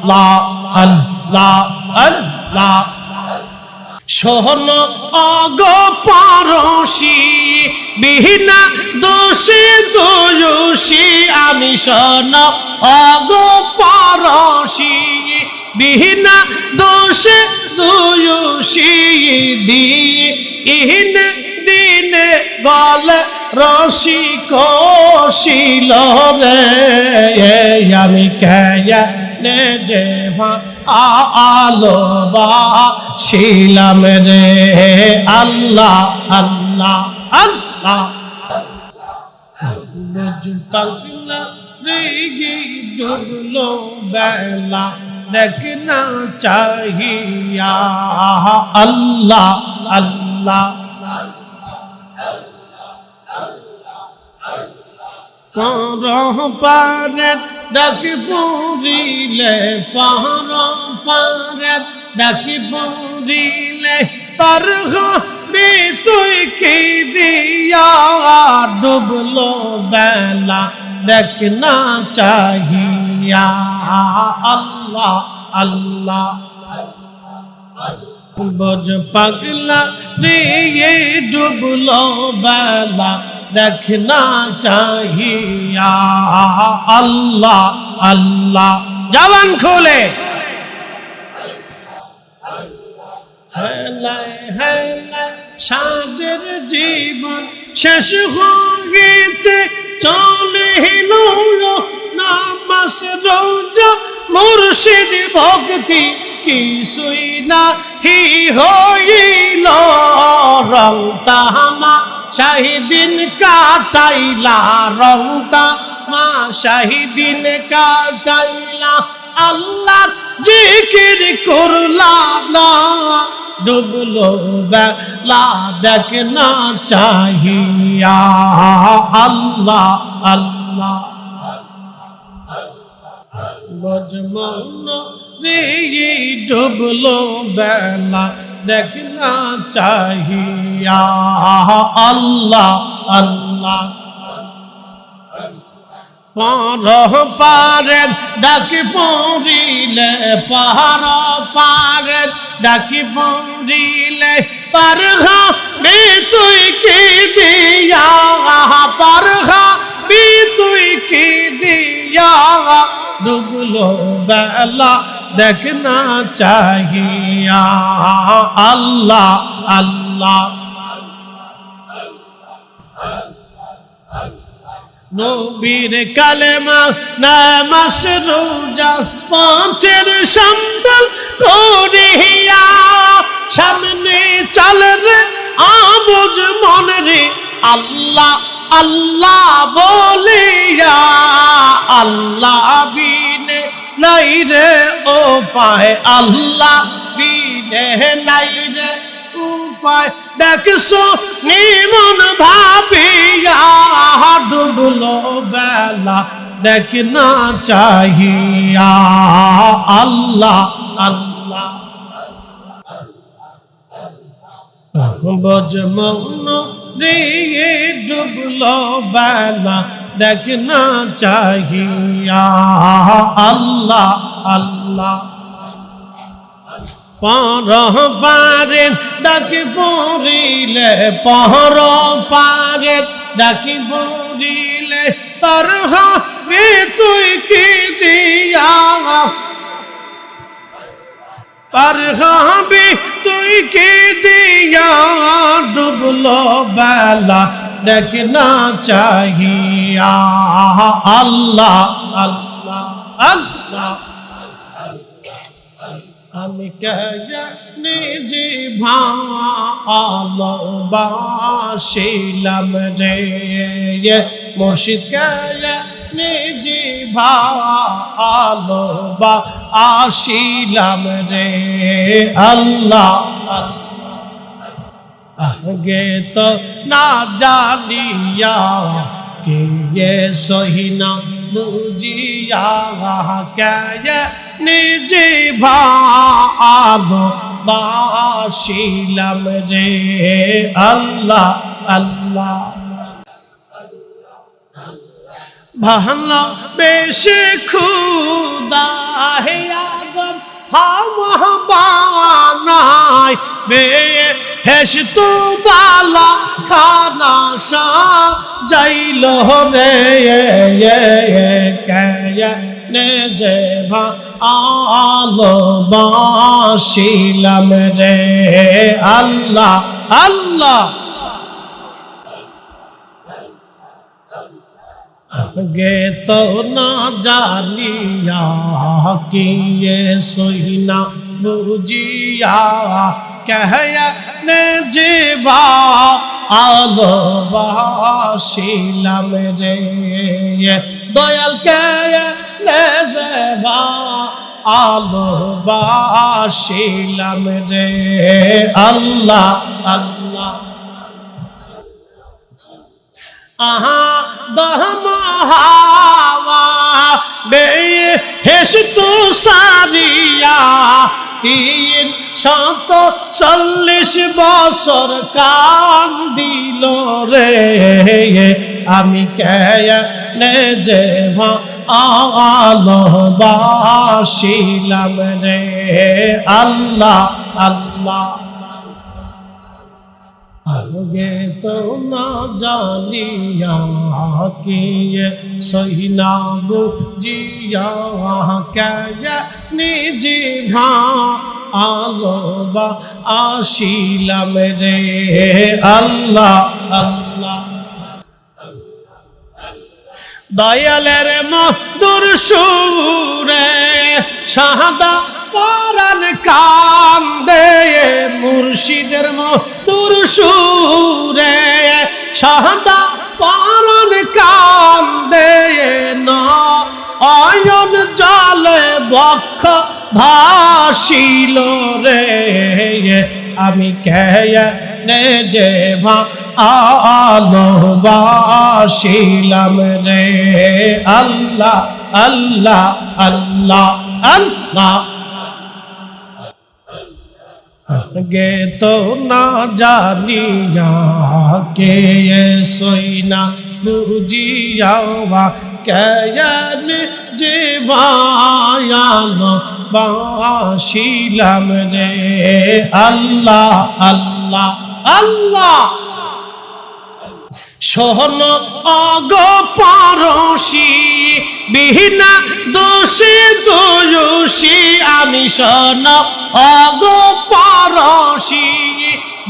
আল্লাহ আল্লাহ আল্লাহ শোন অগ পরশি, বিহীনা দোষে দোষী আমি শোন অগ পরশি, বিহীনা দোষে দোষী দিয়ে ইহীন দিনে গলে রশি কশিল রে আমি নে যে আলো বা শিলাম রে। আল্লাহ আল্লাহ আল্লাহ। ডুবলো বেলা। দেখনা চাহিয়া। আল্লাহ আল্লাহ। পর পারে ডাকি পুরিলে পর পারে, ডাকি পুরিলে পার হবে তুই কি দিয়া ডুবলো বেলা? দেখনা চাহিয়া। আল্লাহ আল্লাহ বজ পাগলা রে ডুবলো বেলা। দেখনা চাহিয়া আল্লাহ আল্লাহ জবান খোলে সাদের জীবন শেষ হইতে চলে নামাস রোজা মুর্শিদ ভক্তি কিছুই না হি হইল রং তাহামা শাহিদিন কাটাইলা রং তামা শাহিদিন কাটাইলা। আল্লাহ জিকির করলা ডুবলো বেলা দেখ না চাহিয়া। আল্লাহ আল্লাহ বজমন ডুবলো বেলা দেখ না চাহিয়া আল্লাহ আল্লাহ পার পারে ডাকি পড়িলে পাহাড় পারে ডাকি পড়িলে পার বি তুই কি দিয়া পার বি তুই কি দিয়া ডুবলো বেলা দেখনা চাহিয়া আল্লাহ আল্লাহ নবীর কালেমা নামাস রোজা পথের সম্বল করিয়া সামনে চল রে আবুজ মন রে আল্লাহ আল্লাহ বলিয়া আল্লাহ বিনে নাই রে, ও পায় আল্লাহ বিনে নাই রে উপায় দেখছ, নিমন ভাবিয়া ডুবলো বেলা, দেখ না চাহিয়া আল্লাহ আল্লাহ বজমন দিয়ে ডুবলো বেলা দেখ না চাহিয়া। আল্লাহ আল্লাহ। পর পারে ডাকি পড়িলে পর পারে ডাকি পড়িলে পর হবে তুই কি দিয়া? পর হবে তুই কি দিয়া? ডুবলো বেলা দেখ না চাহিয়া। আল্লাহ আল্লাহ আল্লাহ আমি নিজে ভালোবাসিলাম রে। মুর্শিদ নিজে ভালোবাসিলাম রে। আল্লাহ। আগে তো না জানিয়া কে সহিনা বুঝিয়া কে নিজে ভালো বাসিলাম রে আল্লাহ আল্লাহ। ভালো বেশি খুদা হে আগম হামাবানাই বে হেস তু বালা খানা সা যাইল রে নে যে ভা আলো বাসিলাম রে। আল্লাহ আল্লাহ। গে তো না জানিয়া কি সহিনা বুঝিয়া কহয়া নে জীবা আলো বাসিলাম রে। দয়াল কে নে দেবা আলো বাসিলাম রে। আল্লাহ আল্লাহ। আহা দহমাহাওয়া বে হেস তু সারিয়া তিন শত চল্লিশ বছর কান দিল রে। আমি কেয়া নে যে আলবাসিলাম রে। আল্লাহ আল্লাহ। আগে তো না জানিয়া কি সহি না বুঝিয়া কে নিজে ভা আলো বা আসিলাম রে। আল্লাহ আল্লাহ। দয়ালের মধুর সুরে শাহাদা পরাণ কান্দে মুর্শিদের মধুর সুরে। শাহাদা পরাণ কান্দে না অয়ন বক্ষ ভাসিল রে। আমি কে যে ভা আলো বাসিলাম রে। আল্লাহ আল্লাহ আল্লাহ আল্লাহ। গে তো না জানিয়া কে সইনা বুঝিয়াওয়া কেয়ন যে ভায়ালো বাসিলাম রে আল্লাহ আল্লাহ আল্লাহ সোহন অগ পরশি বিহীনা দোষে দোষী আমি সন অগ পরশি।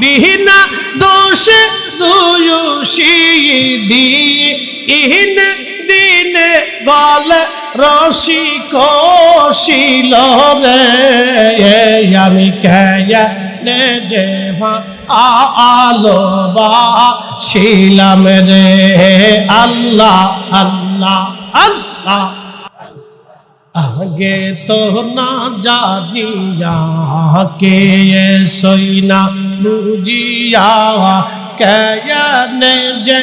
বিহীনা দোষে দোষী দিয়ে ইহীন দিনে গলে রশি কশিল রে আমি কেয়া নে যে আলো বা ছিলাম রে। আল্লাহ আল্লাহ আল্লাহ। আগে তো না জানিয়া কে সইনা বুঝিয়া কেয়নে যে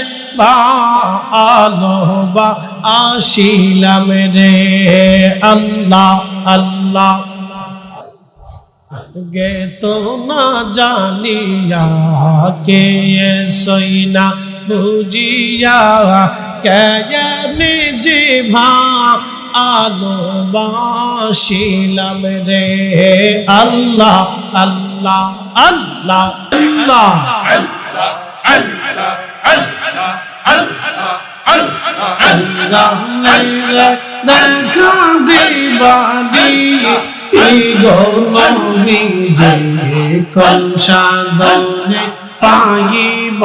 আলো বা আসিলাম রে আল্লাহ আল্লাহ। গে তো না জানিয়া কে সইনা বুঝিয়া কেয়নে যে ভা আলো বাসিলাম রে। আল্লাহ আল্লাহ আল্লাহ আল্লাহ। দেখা দিবাদি কংসাদনে পাইব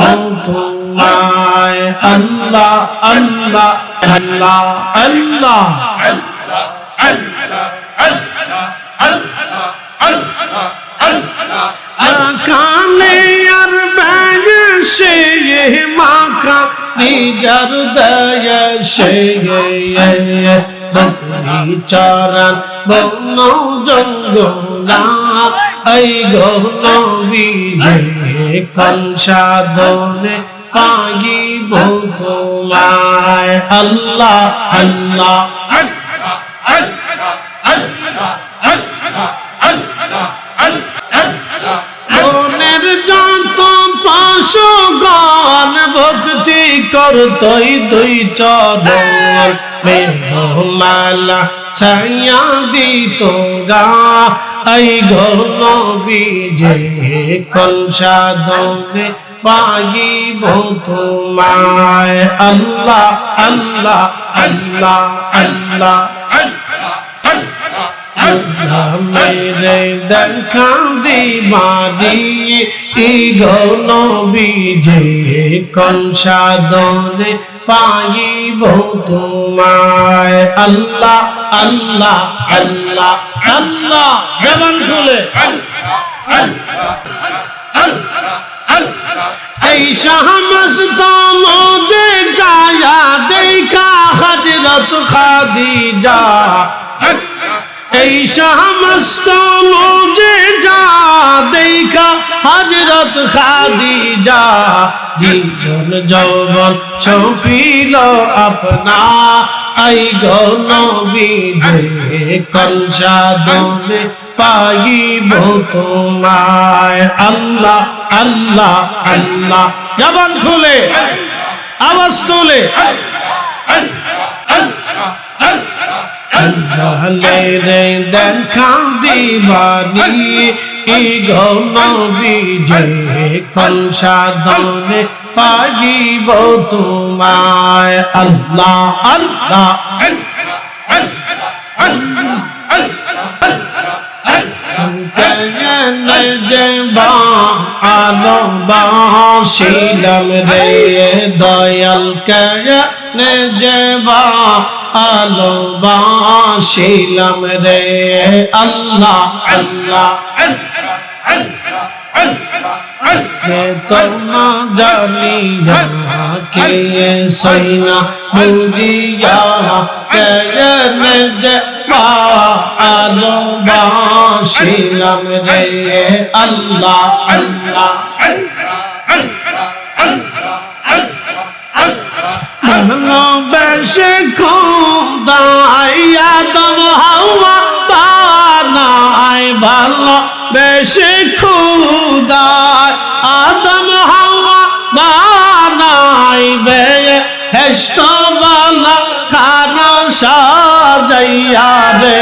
তোমায় আল্লাহ আল্লাহ আল্লাহ আল্লাহ কানে আর ব্যাগ সে মাকা নিজার দয় সে বকরি চরণ বন জঙ্গলা এই গৌনবী কংসাদনে পাগিব তোমায়। আল্লাহ আল্লাহ। মনের যত পাশগণ ভক্তি কর করতই দুই চরণ। মেহমালা ছায়া দিত গা। এই গনবি যে কোন সাধনে পাইব তোমায়। আল্লাহ আল্লাহ আল্লাহ আল্লাহ। মেরে দেখা দিবারি যে কোন সাধনে পাইব তোমায়। আল্লাহ আল্লাহ আল্লাহ আল্লাহ। জবান খুলে। এই শাহমস্ত মোজে গায়া দেখা হজরত খাদিজা। এই সমস্ত মোজে যা দেখা হজরত খাদিজা। জীবন যৌবন ছপিল আপনা। আই গনবি যে কনসাদনে পাইব তোমায়। আল্লাহ আল্লাহ আল্লাহ। জবান খুলে, আওয়াজ তোলে। আল্লাহলে রে দেখা দিবানি ই গনবি যে কনসাদনে পাইব তোমায়। আল্লাহ আল্লাহ আলো বাসিলাম রে, দয়াল কেন যেবা আলো বাসিলাম রে। আল্লাহ আল্লাহ। তো না জানি কে সৈনা বুঝিয়া কেন যে আলো বাসিলাম রে। আল্লাহ আল্লাহ। ভালোবেসে খোদাই আদম হাওয়া বানাই ভালো বেশি খুদাই আদম হাওয়া বানাই বে হেষ্ট বালা সাজাইয়া রে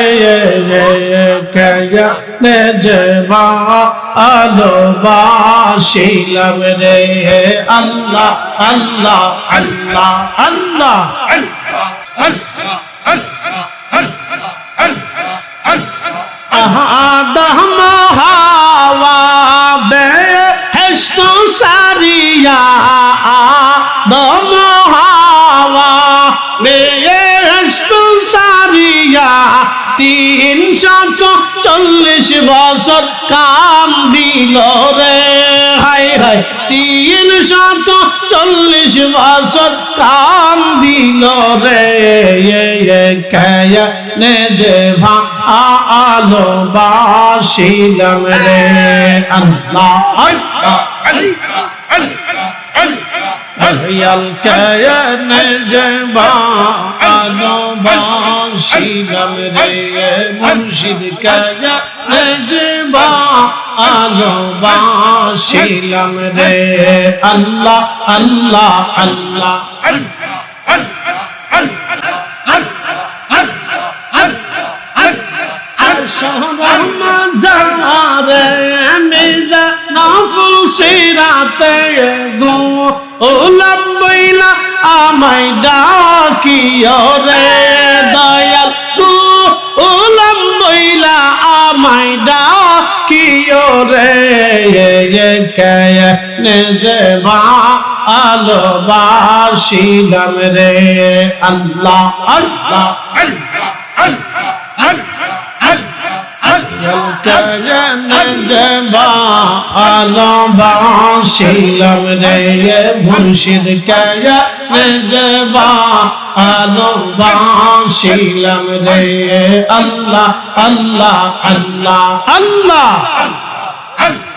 কেয়া নে যেবা আলো বাসিলাম রে আল্লাহ আল্লাহ আল্লাহ আল্লাহ আদম হাওয়া বে হেষ্ট সারিয়া আদম হাওয়া বে তিনশত চল্লিশ বছর কাম দিল রে হাই হাই তিনশত চল্লিশ বছর কাম দিল রে নে যে ভা আলো বাসিলাম রে আল্লাহ আল্লাহ আল কায়ন জবা আলো বাসিলাম রে মুর্শিদ কায়ন জবা আলো বাসিলাম রে। আল্লাহ আল্লাহ আল্লাহ। সিরাতে গো ওলাম বইলা আমায় ডাকিও রে। দয়াল গো ওলাম বইলা আমায় ডাকিও রে। কয় নিজে বা আলো বাসিলাম রে। আল্লাহ আল্লাহ জবা আলো বাসিলাম রে। মুর্শিদ কয়া মেজবা আলোবাসিলাম রে। আল্লাহ আল্লাহ আল্লাহ। আল্লাহ। আল্লাহ।